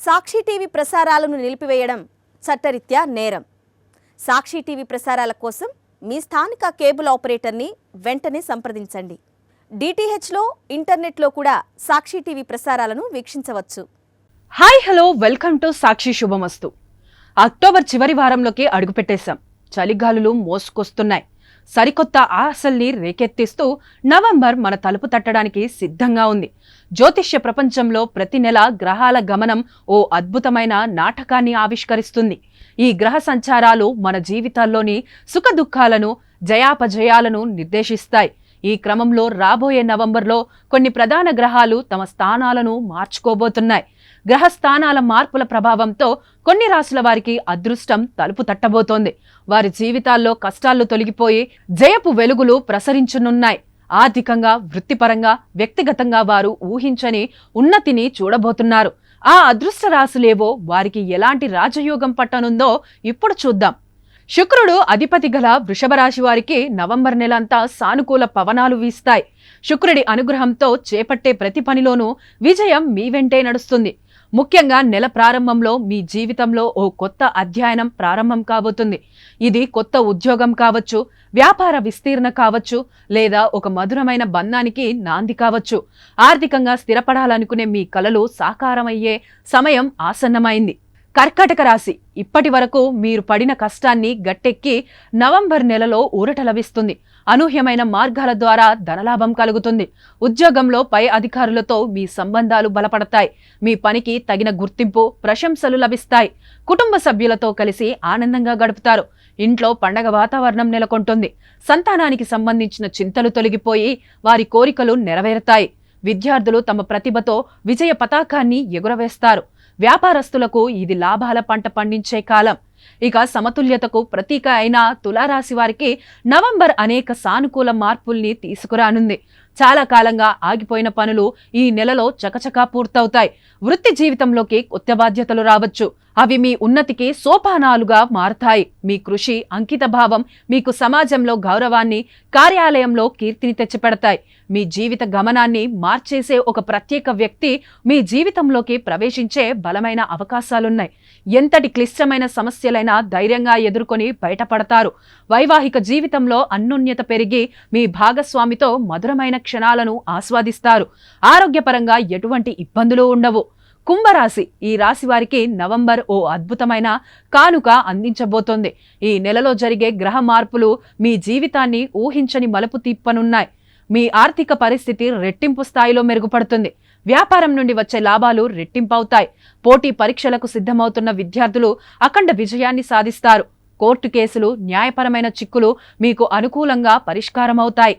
సాక్షి TV ప్రసారాలను నిలిపివేయడం చట్టరీత్యా నేరం. సాక్షి టీవీ ప్రసారాల కోసం మీ స్థానిక కేబుల్ ఆపరేటర్ని వెంటనే సంప్రదించండి. డిటిహెచ్లో ఇంటర్నెట్లో కూడా సాక్షి టీవీ ప్రసారాలను వీక్షించవచ్చు. Hi hello welcome to Sakshi Subhamastu. October చివరి వారంలోకి అడుగుపెట్టేశాం. చలిగాలులు మోసుకొస్తున్నాయి. సరికొత్త ఆశల్ని రేకెత్తిస్తూ నవంబర్ మన తలుపు తట్టడానికి సిద్ధంగా ఉంది. జ్యోతిష్య ప్రపంచంలో ప్రతి నెల గ్రహాల గమనం ఓ అద్భుతమైన నాటకాన్ని ఆవిష్కరిస్తుంది. ఈ గ్రహ సంచారాలు మన జీవితాల్లోని సుఖదుఖాలను జయాపజయాలను నిర్దేశిస్తాయి. ఈ క్రమంలో రాబోయే నవంబర్లో కొన్ని ప్రధాన గ్రహాలు తమ స్థానాలను మార్చుకోబోతున్నాయి. గ్రహస్థానాల మార్పుల ప్రభావంతో కొన్ని రాసుల వారికి అదృష్టం తలుపు తట్టబోతోంది. వారి జీవితాల్లో కష్టాలు తొలగిపోయి జయపు వెలుగులు ప్రసరించనున్నాయి. ఆర్థికంగా వృత్తిపరంగా వ్యక్తిగతంగా వారు ఊహించని ఉన్నతిని చూడబోతున్నారు. ఆ అదృష్ట రాశులేవో వారికి ఎలాంటి రాజయోగం పట్టనుందో ఇప్పుడు చూద్దాం. శుక్రుడు అధిపతి గల వృషభ రాశి వారికి నవంబర్ నెలంతా సానుకూల పవనాలు వీస్తాయి. శుక్రుడి అనుగ్రహంతో చేపట్టే ప్రతి పనిలోనూ విజయం మీ వెంటే నడుస్తుంది. ముఖ్యంగా నెల ప్రారంభంలో మీ జీవితంలో ఓ కొత్త అధ్యయనం ప్రారంభం కాబోతుంది. ఇది కొత్త ఉద్యోగం కావచ్చు వ్యాపార విస్తీర్ణ కావచ్చు లేదా ఒక మధురమైన బంధానికి నాంది కావచ్చు. ఆర్థికంగా స్థిరపడాలనుకునే మీ కలలు సాకారమయ్యే సమయం ఆసన్నమైంది. కర్కాటక రాశి ఇప్పటి వరకు మీరు పడిన కష్టాన్ని గట్టెక్కి నవంబర్ నెలలో ఊరట లభిస్తుంది. అనూహ్యమైన మార్గాల ద్వారా ధనలాభం కలుగుతుంది. ఉద్యోగంలో పై అధికారులతో మీ సంబంధాలు బలపడతాయి. మీ పనికి తగిన గుర్తింపు ప్రశంసలు లభిస్తాయి. కుటుంబ సభ్యులతో కలిసి ఆనందంగా గడుపుతారు. ఇంట్లో పండగ వాతావరణం నెలకొంటుంది. సంతానానికి సంబంధించిన చింతలు తొలగిపోయి వారి కోరికలు నెరవేరుతాయి. విద్యార్థులు తమ ప్రతిభతో విజయ పతాకాన్ని ఎగురవేస్తారు. వ్యాపారస్తులకు ఇది లాభాల పంట పండించే కాలం. ఇక సమతుల్యతకు ప్రతీక అయిన తులారాశి వారికి నవంబర్ అనేక సానుకూల మార్పుల్ని తీసుకురానుంది. చాలా కాలంగా ఆగిపోయిన పనులు ఈ నెలలో చకచకా పూర్తవుతాయి. వృత్తి జీవితంలోకి కొత్త బాధ్యతలు రావచ్చు. అవి మీ ఉన్నతికి సోపానాలుగా మారతాయి. మీ కృషి అంకిత భావం మీకు సమాజంలో గౌరవాన్ని కార్యాలయంలో కీర్తిని తెచ్చిపెడతాయి. మీ జీవిత గమనాన్ని మార్చేసే ఒక ప్రత్యేక వ్యక్తి మీ జీవితంలోకి ప్రవేశించే బలమైన అవకాశాలున్నాయి. ఎంతటి క్లిష్టమైన సమస్య సమస్యలైనా ధైర్యంగా ఎదుర్కొని బయటపడతారు. వైవాహిక జీవితంలో అన్యోన్యత పెరిగి మీ భాగస్వామితో మధురమైన క్షణాలను ఆస్వాదిస్తారు. ఆరోగ్యపరంగా ఎటువంటి ఇబ్బందులు ఉండవు. కుంభరాశి ఈ రాశి వారికి నవంబర్ ఓ అద్భుతమైన కానుక అందించబోతోంది. ఈ నెలలో జరిగే గ్రహ మార్పులు మీ జీవితాన్ని ఊహించని మలుపు తిప్పనున్నాయి. మీ ఆర్థిక పరిస్థితి రెట్టింపు స్థాయిలో మెరుగుపడుతుంది. వ్యాపారం నుండి వచ్చే లాభాలు రెట్టింపవుతాయి. పోటీ పరీక్షలకు సిద్ధమవుతున్న విద్యార్థులు అఖండ విజయాన్ని సాధిస్తారు. కోర్టు కేసులు న్యాయపరమైన చిక్కులు మీకు అనుకూలంగా పరిష్కారమవుతాయి.